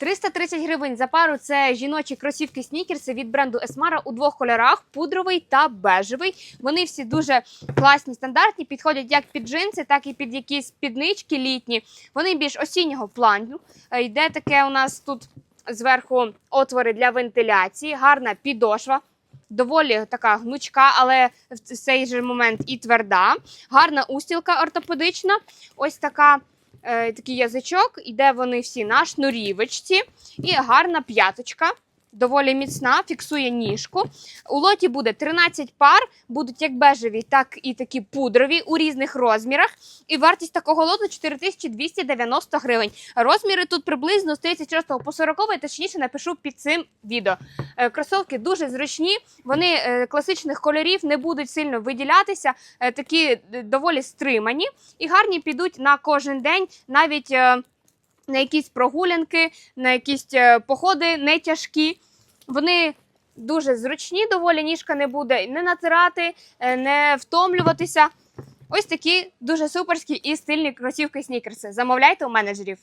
330 гривень за пару це жіночі кросівки снікерси від бренду Esmara у двох кольорах: пудровий та бежевий. Вони всі дуже класні, стандартні, підходять як під джинси, так і під якісь спіднички літні. Вони більш осіннього плану. Е, Йде таке у нас тут зверху отвори для вентиляції, гарна підошва. Доволі така гнучка, але в цей же момент і тверда. Гарна устілка ортопедична. Ось така е, такий язичок, іде вони всі на шнурівочці, і гарна п'яточка. Доволі міцна, фіксує ніжку. У лоті буде 13 пар, будуть як бежеві, так і такі пудрові у різних розмірах. І вартість такого лоту 4290 гривень. Розміри тут приблизно з 36 по 40, точніше напишу під цим відео. Е, Кросовки дуже зручні, вони е, класичних кольорів не будуть сильно виділятися, е, такі доволі стримані і гарні підуть на кожен день, навіть на якісь прогулянки, на якісь е, походи не тяжкі. Вони дуже зручні, доволі ніжка не буде не натирати, е, не втомлюватися. Ось такі дуже суперські і стильні кросівки снікерси. Замовляйте у менеджерів.